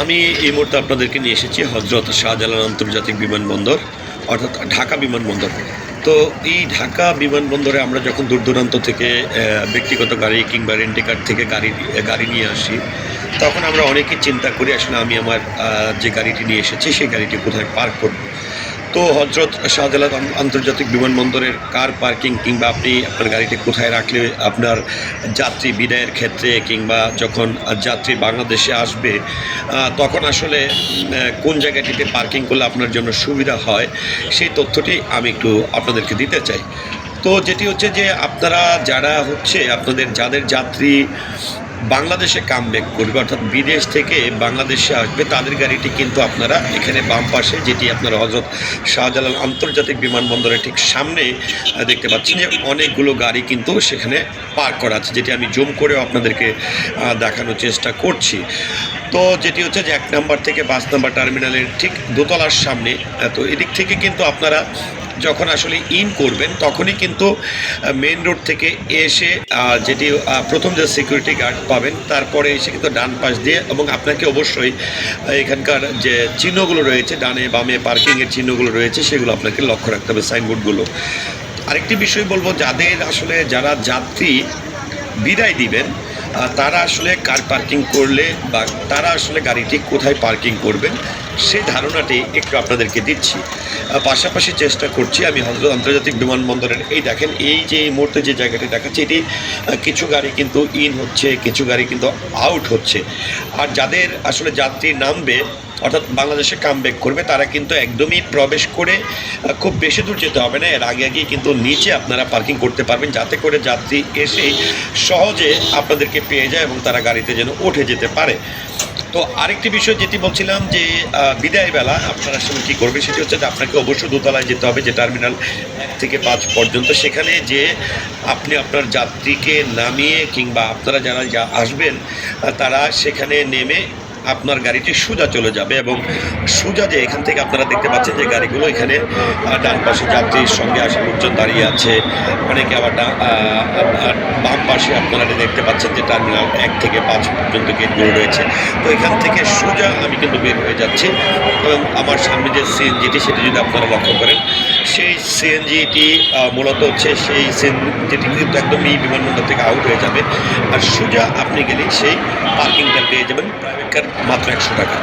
আমি এই মুহূর্তে আপনাদেরকে নিয়ে এসেছি হজরত শাহজালাল আন্তর্জাতিক বিমানবন্দর, অর্থাৎ ঢাকা বিমানবন্দর। তো এই ঢাকা বিমানবন্দরে আমরা যখন দূর দূরান্ত থেকে ব্যক্তিগত গাড়ি কিংবা রেন্টিকার থেকে গাড়ি গাড়ি নিয়ে আসি, তখন আমরা অনেকেই চিন্তা করি, আসলে আমি আমার যে গাড়িটি নিয়ে এসেছি, সেই গাড়িটি কোথায় পার্ক করব। তো হজরত শাহজালাল আন- আন্তর্জাতিক বিমানবন্দরের কার পার্কিং কিংবা আপনি আপনার গাড়িটি কোথায় রাখলে আপনার যাত্রী বিদায়ের ক্ষেত্রে কিংবা যখন যাত্রী বাংলাদেশে আসবে তখন আসলে কোন জায়গাটিতে পার্কিং করলে আপনার জন্য সুবিধা হয়, সেই তথ্যটি আমি একটু আপনাদেরকে দিতে চাই। তো যেটি হচ্ছে যে আপনারা যারা হচ্ছে আপনাদের যাদের যাত্রী বাংলাদেশে কাম ব্যাক করবে, অর্থাৎ বিদেশ থেকে বাংলাদেশে আসবে, তাদের গাড়িটি কিন্তু আপনারা এখানে বাম পাশে, যেটি আপনারা হজরত শাহজালাল আন্তর্জাতিক বিমানবন্দরের ঠিক সামনে দেখতে পাচ্ছেন যে অনেকগুলো গাড়ি কিন্তু সেখানে পার্ক করা আছে, যেটি আমি জুম করেও আপনাদেরকে দেখানোর চেষ্টা করছি। তো যেটি হচ্ছে যে এক নাম্বার থেকে পাঁচ নাম্বার টার্মিনালের ঠিক দোতলার সামনে তো এদিক থেকে কিন্তু আপনারা যখন আসলে ইন করবেন, তখনই কিন্তু মেন রোড থেকে এসে যেটি প্রথম যে সিকিউরিটি গার্ড পাবেন, তারপরে এসে কিন্তু ডান পাশ দিয়ে এবং আপনাকে অবশ্যই এখানকার যে চিহ্নগুলো রয়েছে, ডানে বামে পার্কিংয়ের চিহ্নগুলো রয়েছে, সেগুলো আপনাকে লক্ষ্য রাখতে হবে সাইনবোর্ডগুলো আরেকটি বিষয় বলব, যাদের আসলে যারা যাত্রী বিদায় দিবেন তারা আসলে কার পার্কিং করলে বা তারা আসলে গাড়িটি কোথায় পার্কিং করবেন, সেই ধারণাটি একটু আপনাদেরকে দিচ্ছি। পাশাপাশি চেষ্টা করছি, আমি হজরত আন্তর্জাতিক বিমানবন্দরের এই দেখেন, এই যে এই মুহূর্তে যে জায়গাটি দেখাচ্ছে, এটি কিছু গাড়ি কিন্তু ইন হচ্ছে, কিছু গাড়ি কিন্তু আউট হচ্ছে। আর যাদের আসলে যাত্রী নামবে অর্থাৎ বাংলাদেশে কাম ব্যাক করবে, তারা কিন্তু একদমই প্রবেশ করে খুব বেশি দূর যেতে হবে না। এর আগে আগে কিন্তু নিচে আপনারা পার্কিং করতে পারবেন, যাতে করে যাত্রী এসে সহজে আপনাদেরকে পেয়ে যায় এবং তারা গাড়িতে যেন উঠে যেতে পারে। তো আরেকটি বিষয় যেটি বলছিলাম যে বিদায় বেলা আপনারা আসলে কী করবেন, সেটি হচ্ছে যে আপনাকে অবশ্যই দোতলায় যেতে হবে, যে টার্মিনাল এক থেকে পাঁচ পর্যন্ত। সেখানে যে আপনি আপনার যাত্রীকে নামিয়ে কিংবা আপনারা যারা যা আসবেন তারা সেখানে নেমে আপনার গাড়িটি সোজা চলে যাবে এবং সোজা যে এখান থেকে আপনারা দেখতে পাচ্ছেন যে গাড়িগুলো এখানে ডান পাশে যাত্রীর সঙ্গে আসা লোকজন দাঁড়িয়ে আছে। অনেকে আবার বাম পাশে আপনারা দেখতে পাচ্ছেন যে টার্মিনাল এক থেকে পাঁচ পর্যন্ত গেটগুলো রয়েছে। তো এখান থেকে সোজা আমি কিন্তু বের হয়ে যাচ্ছি এবং আমার সামনে যে সিএনজিটি, সেটি যদি আপনারা লক্ষ্য করেন, সেই সিএনজিটি মূলত হচ্ছে সেই সিএনজিটি কিন্তু একদমই বিমানবন্দর থেকে আউট হয়ে যাবে। আর সোজা আপনি গেলেই সেই পার্কিংটা পেয়ে যাবেন। প্রাইভেট কার মাত্র একশো টাকা।